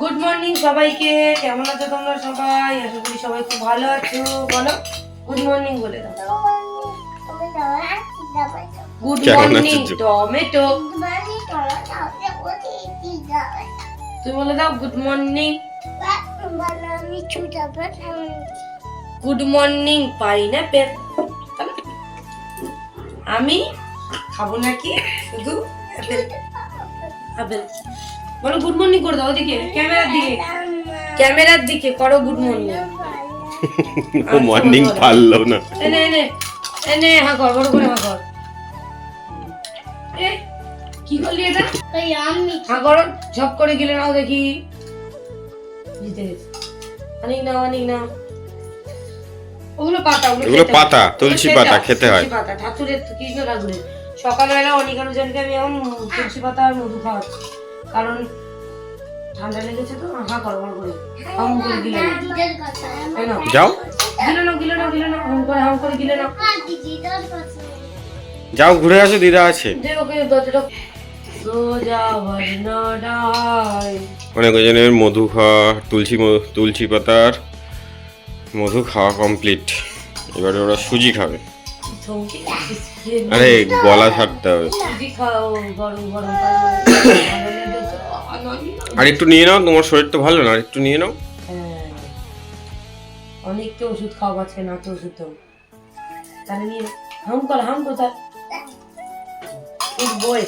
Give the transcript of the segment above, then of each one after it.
Good morning সবাইকে। কেমন আছো তোমরা সবাই? আশা করি সবাই খুব ভালো আছো। বলো গুড মর্নিং বলে দাও। গুড মর্নিং টমেটো তুমি বলে দাও good morning good morning pineapple আমি খাব নাকি শুধু আপেল আপেল বলো গুড মর্নিং করে দাও ওদিকে ক্যামেরার দিকে। ক্যামেরার দিকে করো গুড মর্নিং ও মর্নিং পারল না। এনে এনে এনে হ্যাঁ কর বড় করে হ্যাঁ কর। এ, কি করলি এটা? তাই আমি হ্যাঁ করো ঝপ করে গেলে নাও দেখি। জিতে গেছে। অনেক নাও অনেক নাও। ওগুলো পাতা ওগুলো পাতা, তুলসী পাতা, খেতে হয়। পাতা ঠাকুরের কৃষ্ণ ঠাকুরের। সকালবেলা অনিকানুজনকে আমি এখন তুলসী পাতা আর মধু খাওয়াচ্ছি। কারণ ঠান্ডা লেগেছে তো হা করো বড় করে হাম করে নাও। যাও। গিলে নাও গিলে নাও গিলে নাও হাম করে হাম করে গিলে নাও। যাও ঘুরে আসো দিদা আছে। দে ওকে দরজাটা অনেক জনের মধু খাওয়া তুলসী ম- তুলসী পাতার মধু খাওয়া কমপ্লিট এবারে ওরা সুজি খাবে। আরে গলা ছাড়তে হবে। আর একটু নিয়ে নাও তোমার শরীর তো ভালো না আর একটু নিয়ে নাও। হ্যাঁ অনেককে ওষুধ খাওয়া আছে না তো ওষুধ তো। তাহলে নিয়ে হাম কর হাম তার বই।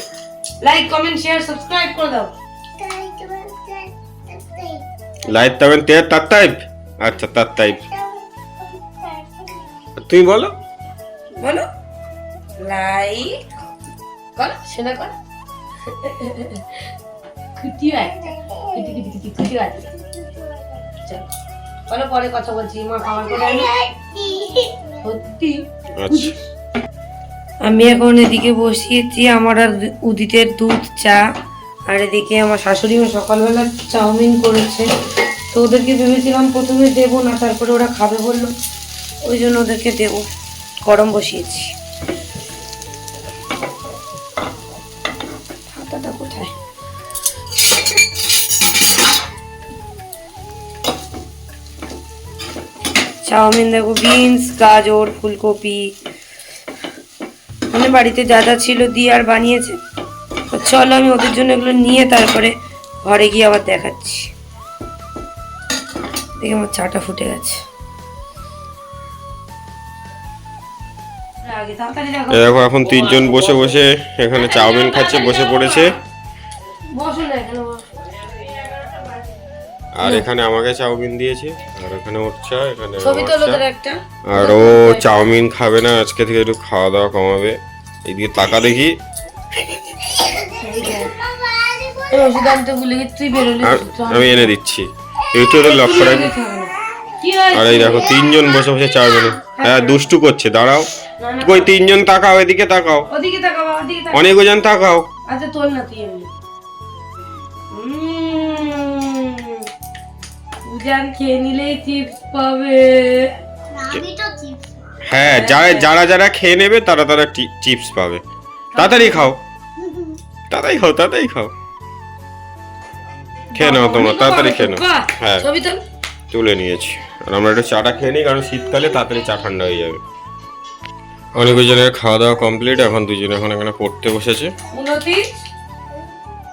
লাইক কমেন্ট শেয়ার সাবস্ক্রাইব করে দাও। লাইট তাবেন তে তার টাইপ আচ্ছা তার টাইপ তুমি বলো। বলো। লাইক কর শোনা কর। খুঁটি খুঁটি খুঁটি খুঁটি আছে। চল। বলো পরে কথা বলছি। মা খাবার করে আনি সত্যি? আচ্ছা। আমি এখন এদিকে বসিয়েছি আমার আর উদিতের দুধ চা। আর এদিকে আমার শাশুড়ি মা সকালবেলা চাউমিন করেছে। তো ওদেরকে ভেবেছিলাম প্রথমে দেবো না তারপরে ওরা খাবে বলল। ওই জন্য ওদেরকে দেবো। গরম বসিয়েছি। চাউমিন দেখো বিনস গাজর ফুলকপি। মানে বাড়িতে যা যা ছিল দিয়ে আর বানিয়েছে। তো চলো আমি ওদের জন্য এগুলো নিয়ে তারপরে ঘরে গিয়ে আবার দেখাচ্ছি। দেখে আমার চাটা ফুটে গেছে। দেখো এখন তিনজন বসে বসে এখানে চাউমিন খাচ্ছে বসে পড়েছে। আর এখানে আমাকে চাউমিন দিয়েছে আর এখানে ওর চা এখানে আর ও চাউমিন খাবে না আজকে থেকে একটু খাওয়া দাওয়া কমাবে। এইদিকে টাকা দেখি। আমি এনে দিচ্ছি। একটু ওটা লক্ষ্য রাখি? আর এই দেখো তিনজন বসে বসে চা চাউমিন হ্যাঁ দুষ্টু করছে দাঁড়াও। কই তিনজন তাকাও এদিকে তাকাও। অনেক ওজন তাকাও। আচ্ছা তোল না তুই উজান খেয়ে নিলেই চিপস পাবে। হ্যাঁ যারা যারা যারা খেয়ে নেবে তারা তারা চিপস পাবে। তাড়াতাড়ি খাও। তাড়াতাড়ি খাও তাড়াতাড়ি খাও। খেয়ে নাও তোমরা তাড়াতাড়ি খেয়ে নাও। হ্যাঁ তুলে। নিয়েছি। আর আমরা একটু চাটা খেয়ে নিই কারণ শীতকালে তাড়াতাড়ি চা ঠান্ডা হয়ে যাবে। অনেক জনের খাওয়া দাওয়া কমপ্লিট এখন দুজনে এখন এখানে পড়তে বসেছে।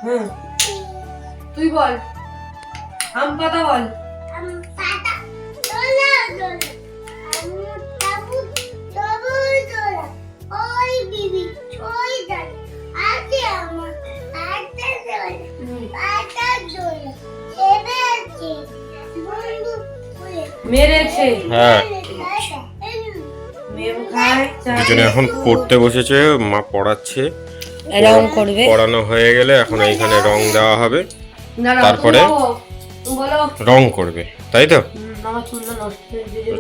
হ্যাঁ তুই বল। আম পাতা বল। মেরেছে। হ্যাঁ। দুজনে এখন পড়তে বসেছে মা পড়াচ্ছে। রং করবে। পড়ানো হয়ে গেলে এখন এইখানে রং দেওয়া হবে। তারপরে? রং করবে তাই তো?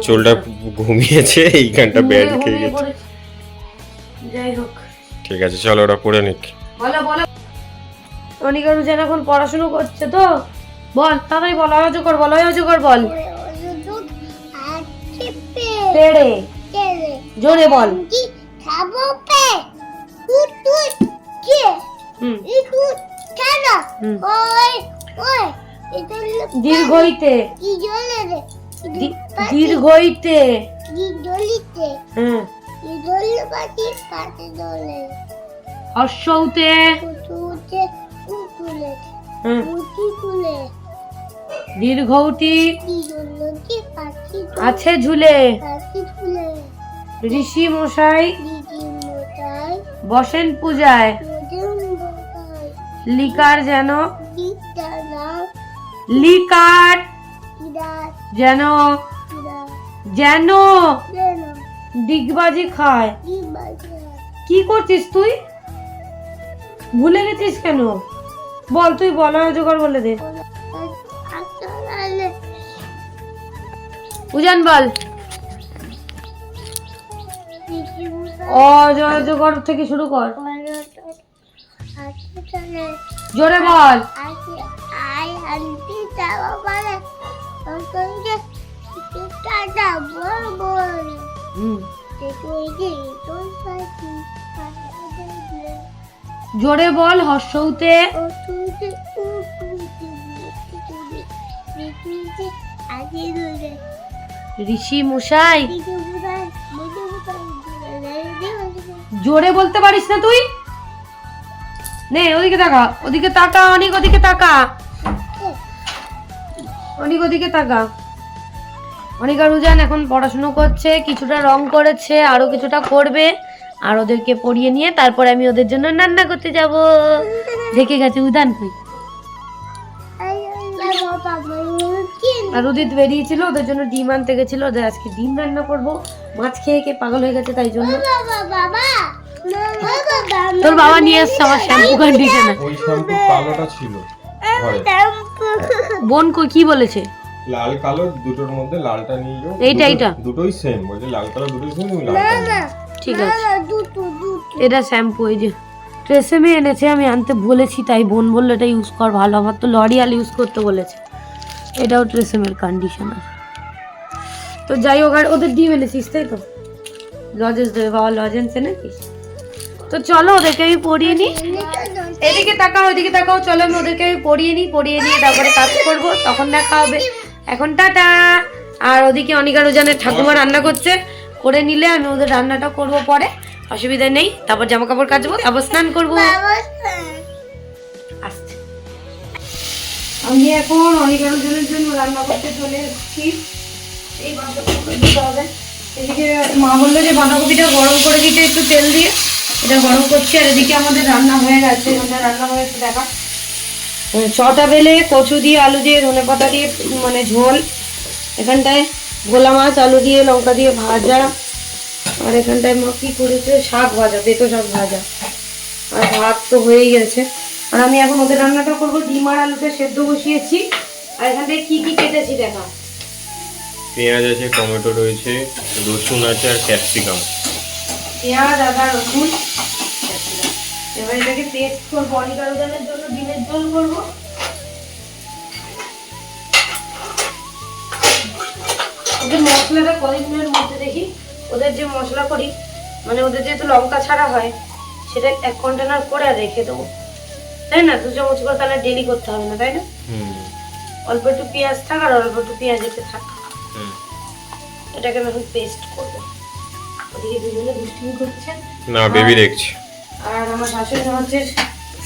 চুলটা ঘুমিয়েছে এইখানটা ব্যান্ড খেয়ে গেছে। যাই হোক। ঠিক আছে চলো ওটা পড়ে নিক। বলো বলো। অনিকারু যেন এখন পড়াশুনো করছে তো? বল তাড়াতাড়ি বল অজু কর বল অজু কর বল। পেড়ে। জোরে বল। খাব পে তুই তুই কে হুম। কেন ওই ওই দীর্ঘইতে কি জলে দীর্ঘইতে। জলিতে হ্যাঁ। হর্ষৌতে কুতুতে কুতুলে। হ্যাঁ। আছে ঝুলে। ঋষি মশাই বসেন পূজায়। লিকার যেন। লিকার। যেন যেন ডিগবাজি খায়। কি করছিস তুই? ভুলে গেছিস কেন? বল, তুই বল জোগাড় বলে দে। উজান, বল। জোগাড় থেকে শুরু কর। জোরে বল। আই, আন্টি জোরে বল হর্ষৌতে। ঋষি মশাই। জোরে বলতে পারিস না তুই? নে ওদিকে তাকা ওদিকে তাকা অনেক ওদিকে তাকা। অনেক ওদিকে তাকা। অনেক আর উজান এখন পড়াশুনো করছে, কিছুটা রং করেছে, আরও কিছুটা করবে, আর ওদেরকে পড়িয়ে নিয়ে তারপরে আমি ওদের জন্য রান্না করতে যাব। দেখে গেছে উদান কই। আর উদিত বেরিয়েছিল, ওদের জন্য ডিম আনতে গেছিল, ওদের আজকে ডিম রান্না করব। মাছ খেয়ে খেয়ে পাগল হয়ে গেছে তাই জন্য। তোর বাবা নিয়ে এসছে আমার শ্যাম্পু কন্ডিশনার ওই শ্যাম্পু কালোটা ছিল। বোন কই কি বলেছে? লাল কালো দুটোর মধ্যে লালটা নিয়ে যাও। এইটা, এইটা? দুটোই সেম বলছে লাল কালো দুটোই সেম লালটা যাও। ঠিক আছে। এটা শ্যাম্পু এই যে ট্রেসেমে এনেছে আমি আনতে বলেছি তাই বোন বলল এটা ইউজ কর ভালো আমার তো লরিয়াল ইউজ করতে বলেছে। এটাও ট্রেসেমের কন্ডিশনার তো যাই হোক আর ওদের ডিম এনেছিস তাই তো? লজেন্স দেবে বাবা লজেন্স এনেছিস তো চলো ওদেরকে আমি পড়িয়ে নিই। এদিকে তাকাও ওইদিকে তাকাও। চলো আমি ওদেরকে পড়িয়ে নিই পড়িয়ে নিয়ে তারপরে কাজ করব। তখন দেখা হবে। এখন টাটা। আর ওদিকে অনিকার ওজানের ঠাকুমা রান্না করছে। করে নিলে আমি ওদের রান্নাটা করব পরে। অসুবিধা নেই। তারপর জামা কাপড় কাচবো, তারপর স্নান করব। আমি এখন অনিকার ওজনের জন্য রান্না করতে চলে এসেছি। এই বাঁধাকপি দিতে হবে। এদিকে মা বলল যে বাঁধাকপিটা গরম করে দিতে একটু তেল দিয়ে। এটা গরম করছি আর এদিকে আমাদের রান্না হয়ে গেছে। আমাদের রান্না হয়েছে দেখা ছটা বেলে কচু দিয়ে আলু দিয়ে ধনে পাতা দিয়ে মানে ঝোল। এখানটায় ভোলা মাছ আলু দিয়ে লঙ্কা দিয়ে ভাজা। আর এখানটায় মা কি করেছে? শাক ভাজা বেতো শাক ভাজা। আর ভাত তো হয়েই গেছে। আর আমি এখন ওদের রান্নাটা করব। ডিম আর আলুতে সেদ্ধ বসিয়েছি। আর এখানটায় কি কি কেটেছি দেখা। পেঁয়াজ আছে টমেটো রয়েছে রসুন আছে আর ক্যাপসিকাম। পেঁয়াজ আদা রসুন। এবার এটাকে পেস্ট করব অনিকার উদানের জন্য ডিমের ঝোল করব। ওদের মশলাটা কদিনের মধ্যে দেখি। ওদের যে মশলা করি মানে ওদের যেহেতু লঙ্কা ছাড়া হয় সেটা এক কন্টেনার করে রেখে দেবো। তাই না? দু চামচ করে তাহলে ডেলি করতে হবে না তাই না? হুম। অল্প একটু পেঁয়াজ থাক আর অল্প একটু পেঁয়াজ এতে থাক। এটাকে আমি এখন পেস্ট করব। ওদিকে দুজনে দুষ্টুমি করছে। না বেবি দেখছি। আর আমার শাশুড়ি মা হচ্ছে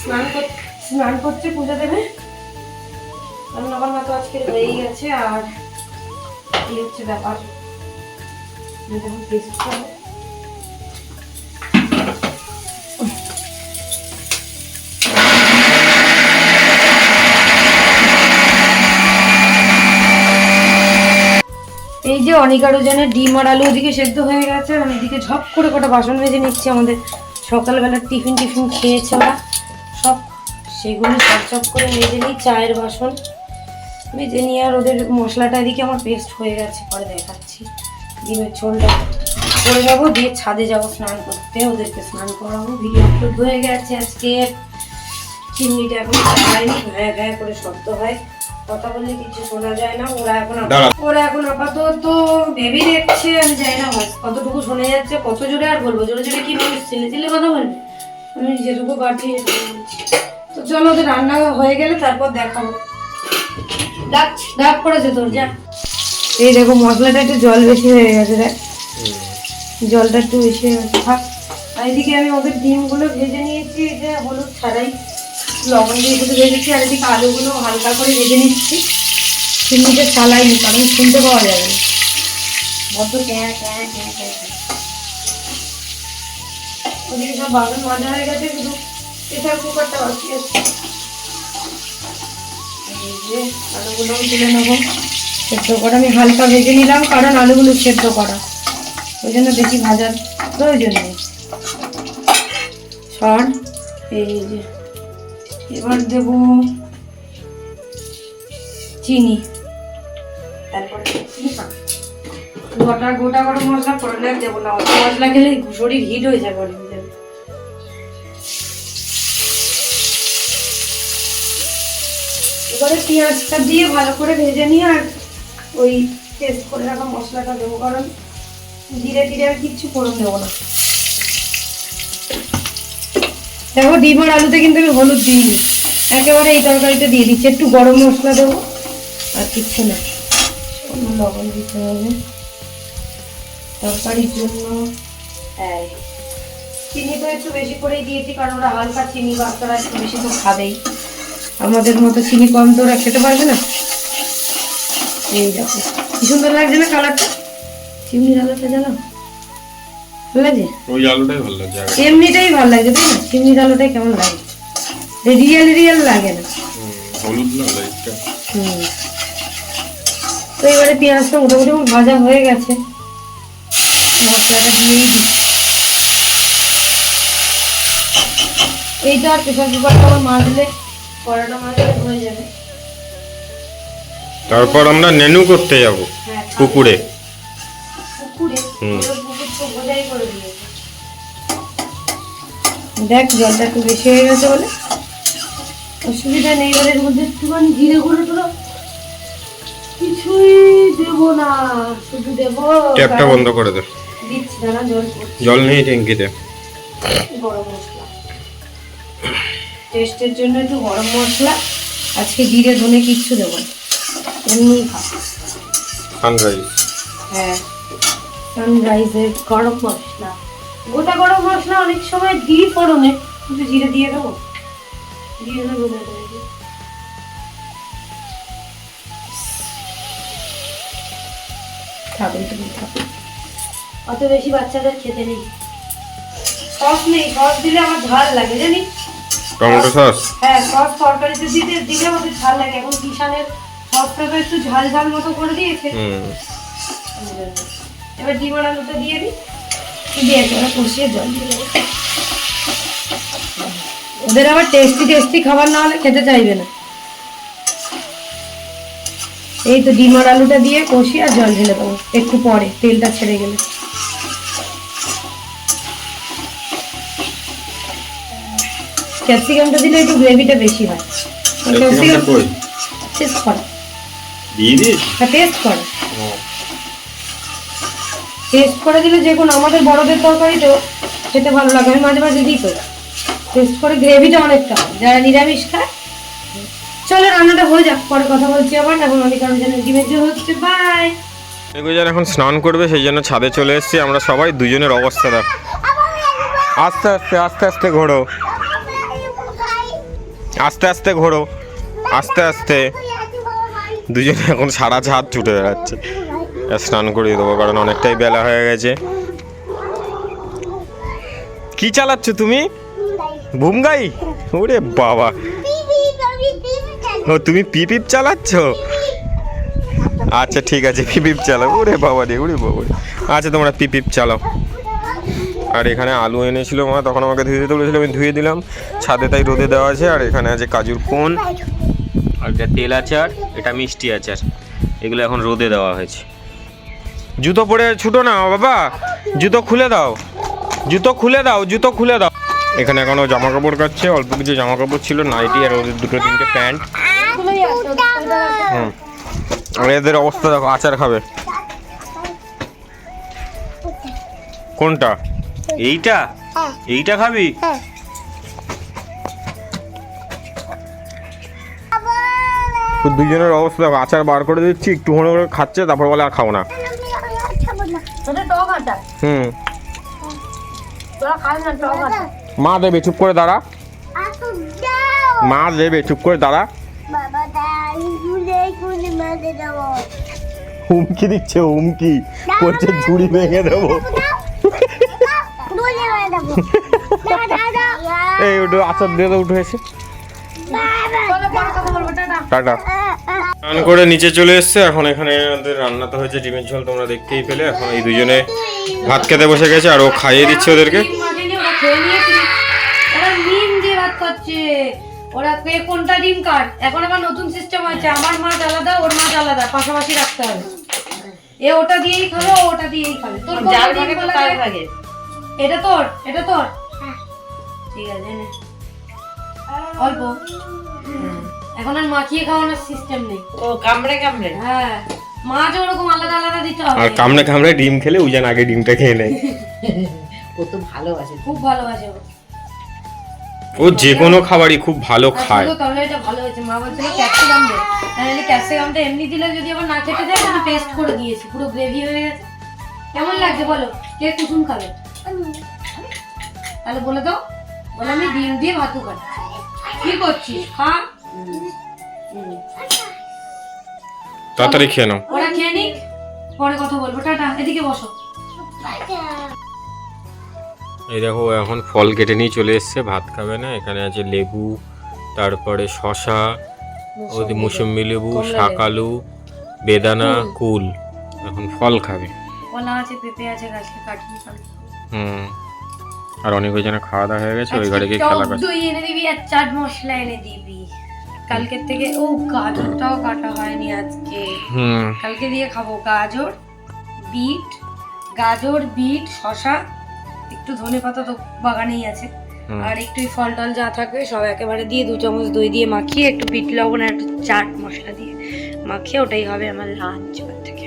স্নান স্নান করছে, পুজো দেবে। রান্না বান্না তো আজকে হয়েই গেছে, আর এই হচ্ছে ব্যাপার। এই যে অনিকার ওজনের ডিম আর আলু ওদিকে সেদ্ধ হয়ে গেছে আর এদিকে ঝপ করে কটা বাসন ভেজে নিচ্ছি আমাদের। সকালবেলা টিফিন টিফিন খেয়েছে ওরা। সব সেগুলো সব করে মেজে নিই, চায়ের বাসন মেজে নিয়ে আর ওদের মশলাটা এদিকে আমার পেস্ট হয়ে গেছে, পরে দেখাচ্ছি। ডিমের ঝোলটা করে যাব দিয়ে ছাদে যাব স্নান করতে, ওদেরকে স্নান করাবো। ভিডিও আপলোড হয়ে গেছে আজকে। চিমনিটা এখন ভ্যা ভ্যা করে শব্দ হয়। কথা বললে কিছু শোনা যায় না। ওরা এখন ওরা এখন আপাতত বেবি দেখছে আমি জানি না কতটুকু শোনা যাচ্ছে কত জোরে আর বলব? জোরে জোরে কি মানুষ ছেলে ছেলে কথা বলবে? আমি যেটুকু পারছি তো চলো ওদের রান্না হয়ে গেলে তারপর দেখাবো। ডাক ডাক পড়েছে তোর যা। এই দেখো মশলাটা একটু জল বেশি হয়ে গেছে দেখ। জলটা একটু বেশি হয়ে গেছে। থাক। এদিকে আমি ওদের ডিমগুলো ভেজে নিয়েছি যে হলুদ ছাড়াই। লবণ দিয়ে শুধু ভেজেছি আর এদিকে আলুগুলো হালকা করে ভেজে নিচ্ছি। চিনিতে চালাইনি কারণ শুনতে পাওয়া যাবে না। বড্ড ক্যাঁ ক্যাঁ ক্যাঁ ক্যাঁ। ওদিকে সব বাগান মাজা হয়ে গেছে শুধু প্রেশার কুকারটা বাকি আছে। আলুগুলো আমি তুলে নেব। সেদ্ধ করা আমি হালকা ভেজে নিলাম কারণ আলুগুলো সেদ্ধ করা। ওই জন্য বেশি ভাজার প্রয়োজন নেই। সর এই যে এবার দেবো চিনি। গোটা গোটা গরম মশলা করলে দেবো না। অত মশলা খেলে শরীর হিট হয়ে যাবে যাবে এবারে পেঁয়াজটা দিয়ে ভালো করে ভেজে নিয়ে আর ওই টেস্ট করে রাখা মশলাটা দেবো। কারণ ধীরে ধীরে আর কিচ্ছু ফোড়ন দেবো না। দেখো ডিম আর আলুতে কিন্তু আমি হলুদ দিইনি। একেবারে এই তরকারিতে দিয়ে দিচ্ছি। একটু গরম মশলা দেবো, আর কিচ্ছু না। লবণ দিতে হবে। তরকারির জন্য চিনি তো একটু বেশি করেই দিয়েছি, কারণ ওরা হালকা চিনি বাচ্চারা একটু বেশি তো খাবেই। আমাদের মতো চিনি কম তো ওরা খেতে পারবে না। এই দেখো, কি সুন্দর লাগছে না কালারটা? চিমনির আলোটা জানো? ওই আলুটাই ভালো এমনিটাই ভালো লাগছে তাই না চিমনির আলোটাই কেমন লাগে? রিয়েল রিয়েল লাগে না? হুম, হলুদ না লাইটটা হুম। তো এবারে পেঁয়াজটা মোটামুটি আমার ভাজা হয়ে গেছে। মশলাটা দিয়েই এইটা আর প্রেশার কুকারটা আমার মাজলে কড়াটা মাজলে হয়ে যাবে। তারপর আমরা নেনু করতে যাব হ্যাঁ পুকুরে। পুকুরে? হুম। বোঝাই করে দিয়েছে। দেখ জলটা একটু বেশি হয়ে গেছে বলে। অসুবিধা নেই এবারে এর মধ্যে একটুখানি জিরে গুঁড়ো টুড়ো। কিছুই দেবো না শুধু দেবো ট্যাপটা বন্ধ করে দে। দিচ্ছি দাঁড়া জল জল নেই ট্যাঙ্কিতে। গরম মশলা। টেস্টের জন্য একটু গরম মশলা। আজকে জিরে ধনে কিচ্ছু দেবো না। এমনি খা সানরাইজ। হ্যাঁ। সানরাইজের গরম মশলা। গোটা গরম মশলা অনেক সময় দিই ফোড়নে কিন্তু জিরে দিয়ে দেবো? দিয়ে দেবো তুমি অত বেশি বাচ্চাদের খেতে নেই। সস নেই সস দিলে আমার ঝাল লাগে জানি টমেটো সস? হ্যাঁ সস তরকারিতে দিতে দিলে ওদের ঝাল লাগে। এখন কিষানের সসটা তো একটু ঝাল ঝাল মতো করে দিয়েছে। হুম। এবার ডিম আর আলুটা দিয়ে দিই। দিয়ে একেবারে কষিয়ে জল দিয়ে ওদের আবার টেস্টি টেস্টি খাবার না হলে খেতে চাইবে না। এই তো ডিম আর আলুটা দিয়ে কষিয়ে আর জল ঢেলে দেবো একটু পরে তেলটা ছেড়ে গেলে। ক্যাপসিকামটা দিলে একটু গ্রেভিটা বেশি হয়। ক্যাপসিকাম টেস্ট করা। টেস্ট করা। টেস্ট করে দিলে যে কোনো আমাদের বড়দের তরকারিতেও খেতে ভালো লাগে। আমি মাঝে মাঝে দিই তো। টেস্ট করে গ্রেভিটা অনেকটা যারা নিরামিষ খায়, চলো রান্নাটা হয়ে যাক। পরে কথা বলছি আবার। এখন অনেক আমি যেন ডিমের ঝোল হচ্ছে। বাই এখন স্নান করবে, সেই জন্য ছাদে চলে এসেছি। আমরা সবাই দুজনের অবস্থা দেখ। আস্তে আস্তে আস্তে আস্তে ঘোরো। আস্তে আস্তে ঘোরো। আস্তে আস্তে। দুজনে এখন সারা ছাদ ছুটে বেড়াচ্ছে। স্নান করিয়ে দেবো, কারণ অনেকটাই বেলা হয়ে গেছে। কি চালাচ্ছ তুমি? বুমগাই ওরে বাবা। ও, তুমি পিপিপ চালাচ্ছ? আচ্ছা ঠিক আছে, পিপিপ চালাও। ওরে বাবা রে, ওরে বাবা রে। আচ্ছা তোমরা পিপিপ চালাও। আর এখানে আলু এনেছিল মা, তখন আমাকে ধুয়ে দিতে বলেছিল, আমি ধুয়ে দিলাম। ছাদে তাই রোদে দেওয়া আছে, আর এখানে আছে কাজুর কোন আর এটা তেল আচার, এটা মিষ্টি আচার। এগুলো এখন রোদে দেওয়া হয়েছে। জুতো পরে ছুটো না বাবা। জুতো খুলে দাও। জুতো খুলে দাও, জুতো খুলে দাও। এখানে এখনও জামা কাপড় কাচ্ছে অল্প কিছু জামা কাপড় ছিল, নাইটি আর ওদের দুটো তিনটে প্যান্ট। হুম। আর এদের অবস্থা দেখো, আচার খাবে। কোনটা? এইটা? এইটা খাবি? দুজনের অবস্থা দেখো, আচার বার করে দিচ্ছি, একটু করে খাচ্ছে, তারপর বলে আর খাও না। তোদের টক আটা হুম। তোরা খাবি না টক আটা মা দেবে চুপ করে দাঁড়া। মা দেবে চুপ করে দাঁড়া। হুমকি দিচ্ছে হুমকি। বলছে ঝুড়ি ভেঙে দেবো। এই উঠে আচার দিয়ে তো উঠে এসে। চলো পরে কথা বলব টাটা। টাটা। স্নান করে নিচে চলে এসছে। এখন এখানে আমাদের রান্না তো হয়েছে ডিমের ঝোল তোমরা দেখতেই পেলে। এখন এই দুজনে ভাত খেতে বসে গেছে আর ও খাইয়ে দিচ্ছে ওদেরকে। ওরা খেয়ে নিয়েছে। ওরা ডিম দিয়ে ভাত খাচ্ছে। ওরা কে কোনটা ডিম কাট এখন আবার নতুন সিস্টেম হয়েছে। আমার মাছ আলাদা ওর মাছ আলাদা। পাশাপাশি রাখতে হবে। এ ওটা দিয়েই খাবে ও ওটা দিয়েই খাবে। তোর? এটা তোর এটা তোর? ঠিক আছে অল্প। এখন আর মাখিয়ে খাওয়ানোর সিস্টেম নেই। ও কামড়ে কামড়ে? হ্যাঁ। মাছ ওরকম আলাদা আলাদা দিতে আর কামড়ে কামড়ে ডিম খেলে উজান আগে ডিমটা খেয়ে নেয়। ও তো ভালোবাসে। খুব ভালোবাসে ও। ও যে কোনো খাবারই খুব ভালো খায়। তরকারিটা ভালো হয়েছে। মা বলছিল ক্যাপসিকাম দে। তাহলে ক্যাপসিকামটা এমনি দিলে যদি আবার না খেতে দেয় আমি পেস্ট করে দিয়েছি। পুরো গ্রেভি হয়ে গেছে। কেমন লাগছে বলো? কে কুসুম খাবে? তাহলে বলে দাও। বলে আমি ডিম দিয়ে ভাতু খাই কি করছিস? খা। তাড়াতাড়ি খেয়ে নাও। ওরা খেয়ে নিক পরে কথা বলব। টাটা এদিকে বসো। এই দেখো এখন ফল কেটে নিয়ে চলে এসছে ভাত খাবে না। এখানে আছে লেবু তারপরে শশা ওই মুসম্বি লেবু শাকালু বেদানা কুল। এখন ফল খাবে। কলা আছে পেঁপে আছে গাছকে কাটিয়ে হুম। আর অনেক ওই জন্য খাওয়া দাওয়া হয়ে গেছে ওই ঘরে গিয়ে খেলা করছে। দই এনে দিবি আর চাট মশলা এনে দিবি। কালকের থেকে ও গাজরটাও কাটা হয়নি আজকে। কালকে দিয়ে খাব গাজর বিট গাজর বিট শশা একটু ধনে পাতা তো বাগানেই আছে। আর একটু ফল টল যা থাকবে সব একেবারে দিয়ে দু চামচ দই দিয়ে মাখিয়ে একটু বিট লবণ আর একটু চাট মশলা দিয়ে মাখিয়ে ওটাই হবে আমার লাঞ্চ থেকে।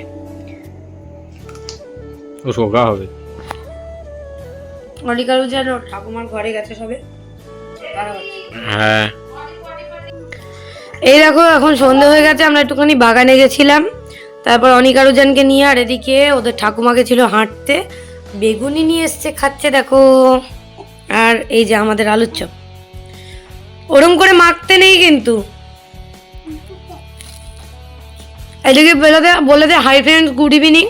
সোগা হবে। অলিকারু যেন ঠাকুমার ঘরে গেছে সবে। হ্যাঁ। এই দেখো এখন সন্ধে হয়ে গেছে আমরা একটুখানি বাগানে গেছিলাম। তারপর অনিকারুজানকে নিয়ে আর এদিকে ওদের ঠাকুমাকে ছিল হাঁটতে। বেগুনি নিয়ে এসছে খাচ্ছে দেখো। আর এই যে আমাদের আলুর চপ। ওরম করে মাখতে নেই কিন্তু। এদিকে বলে দে বলে দে হাই ফ্রেন্ডস গুড ইভিনিং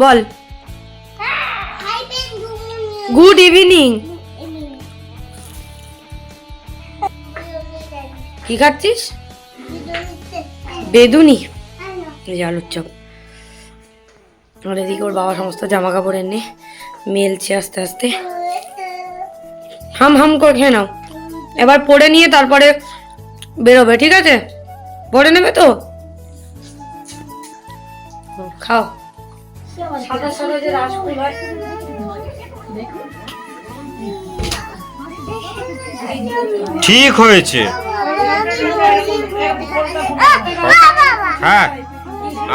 বল। গুড ইভিনিং কি খাচ্ছিস? বেদুনি। এই যে আলুর চপ আর এদিকে ওর বাবা সমস্ত জামা কাপড় এনে মেলছে আস্তে আস্তে। হাম হাম করে খেয়ে নাও। এবার পড়ে নিয়ে তারপরে বেরোবে ঠিক আছে? পড়ে নেবে তো? খাও। সাদা সাদা যে রাসগুল হয় ঠিক হয়েছে। হ্যাঁ।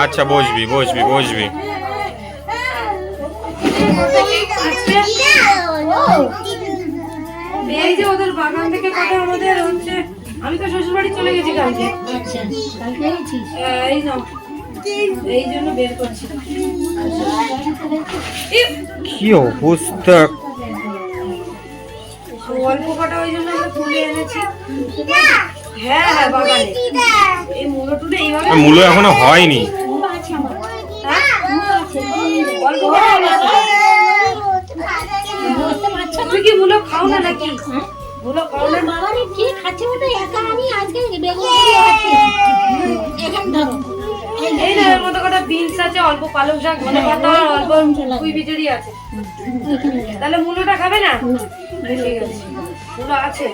আচ্ছা বসবি বসবি বসবি। এই যে ওদের বাগান থেকে কথা আমাদের হচ্ছে আমি তো শ্বশুর বাড়ি চলে গেছি কালকে। এই নাও এই জন্য বের করছি। কি অবস্থা? অল্প কটা ওই জন্য আমরা তুলে এনেছি। হ্যাঁ হ্যাঁ বাগানে। এই মুলো টুলে এইভাবে মূলো এখনও হয়নি। তুই কি মুলো খাও না নাকি? মুলো খাও না? বাবারে কি খাচ্ছে ওটা একা আমি আজকে বেগুন এখানে ধরো এই না এর মধ্যে কটা বিনস আছে অল্প পালং শাক ধনে পাতা আর অল্প কুই বিচুরি আছে। তাহলে মুলোটা খাবে না। ঠিক আছে। মুলো আছে।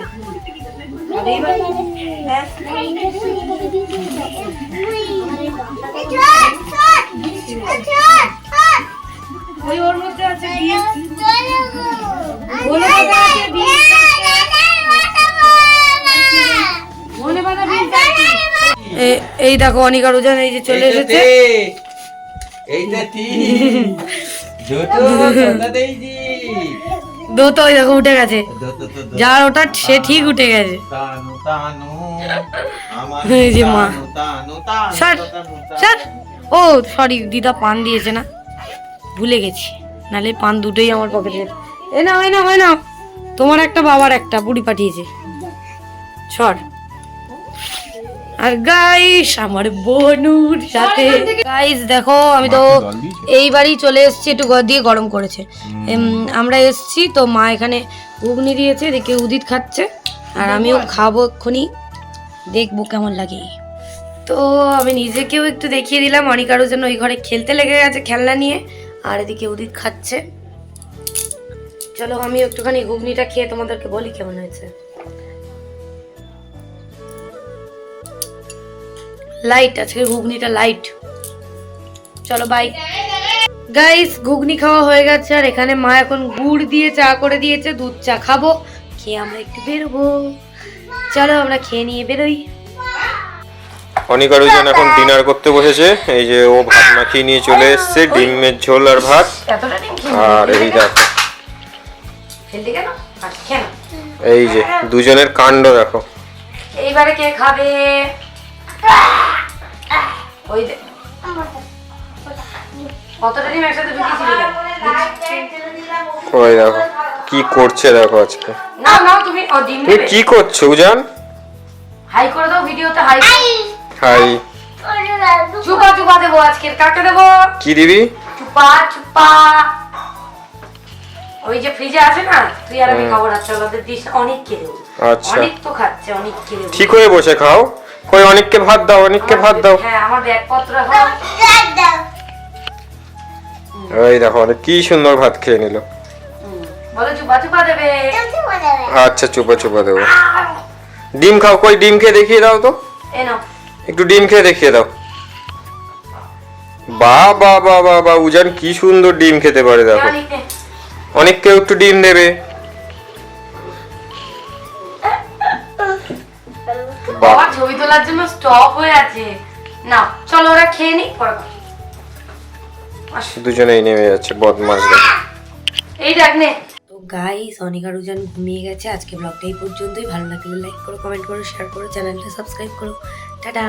ওই ওর মধ্যে আছে এই দেখো, অনিকা রোজান এই যে চলে এসেছে। এইটা দুটো কথা দেইছি তো ওই দেখো উঠে গেছে। যা যার ওটা সে ঠিক উঠে গেছে। এই যে মা। স্যার। স্যার ও সরি দিদা পান দিয়েছে না। ভুলে গেছি। নালে পান দুটোই আমার পকেটে এ। না এ না এ না তোমার একটা বাবার একটা বুড়ি পাঠিয়েছে। সর। আর গাইস আমার বনুর সাথে। গাইস দেখো আমি তো এইবারই চলে এসেছি একটু ঘর দিয়ে গরম করেছে। আমরা এসেছি তো মা এখানে ঘুগনি দিয়েছে দেখে উদিত খাচ্ছে। আর আমিও খাব এক্ষুনি দেখব কেমন লাগে। তো আমি নিজেকেও একটু দেখিয়ে দিলাম অনিকারও যেন ওই ঘরে খেলতে লেগে গেছে খেলনা নিয়ে। আর এদিকে উদিত খাচ্ছে। চলো আমি একটুখানি ঘুগনিটা খেয়ে তোমাদেরকে বলি কেমন হয়েছে। লাইট আজকে ঘুগনিটা লাইট চলো বাই গাইস ঘুগনি খাওয়া হয়ে গেছে আর এখানে মা এখন গুড় দিয়ে চা করে দিয়েছে দুধ চা খাব। খেয়ে আমরা একটু বেরোবো। চলো আমরা খেয়ে নিয়ে বেরোই। অনিক আরুজন এখন ডিনার করতে বসেছে। এই যে ও ভাত মাখিয়ে নিয়ে চলে এসছে ডিমের ঝোল আর ভাত। আর এই দেখো। এই যে দুজনের কাণ্ড দেখো। এইবারে কে খাবে? ওই দে কতটা ডিম একসাথে ঢুকিয়েছিলি ওই দেখো কি করছে দেখো আজকে। না না তুমি ও ডিম তুমি কি করছ উজান? হাই করে দাও ভিডিওতে হাই। হাই। চুপা চুপা দেবো আজকে কাকে দেবো। কি দিবি? চুপা চুপা। ওই যে ফ্রিজে আছে না তুই আর আমি খাব না চলো ওদের দিস অনেককে দেবো। আচ্ছা। অনেক তো খাচ্ছে অনেককে দেবো। ঠিক হয়ে বসে খাও। কই অনেককে ভাত দাও অনেককে ভাত দাও। হ্যাঁ আমার ব্যাগপত্র ওই দেখো অনেক কি সুন্দর ভাত খেয়ে নিল। হুম, বলো চুপা চুপা দেবে। আচ্ছা চুপা চুপা দেবো। ডিম খাও কই ডিম খেয়ে দেখিয়ে দাও তো। একটু ডিম খেয়ে দেখিয়ে দাও। বা বা বা বা বা উজান কি সুন্দর ডিম খেতে পারে দেখো। অনেককেও একটু ডিম দেবে। বাবা ছবি তোলার জন্য স্টপ হয়ে আছে। না চলো ওরা খেয়ে নি পরে দুজনেই নেমে যাচ্ছে বদমাস এই দেখ নে। তো গাইস অনিকা রুজান ঘুমিয়ে গেছে। আজকে ব্লগটা এই পর্যন্তই। ভালো লাগলে লাইক করো কমেন্ট করো শেয়ার করো চ্যানেলটা সাবস্ক্রাইব করো। টাটা।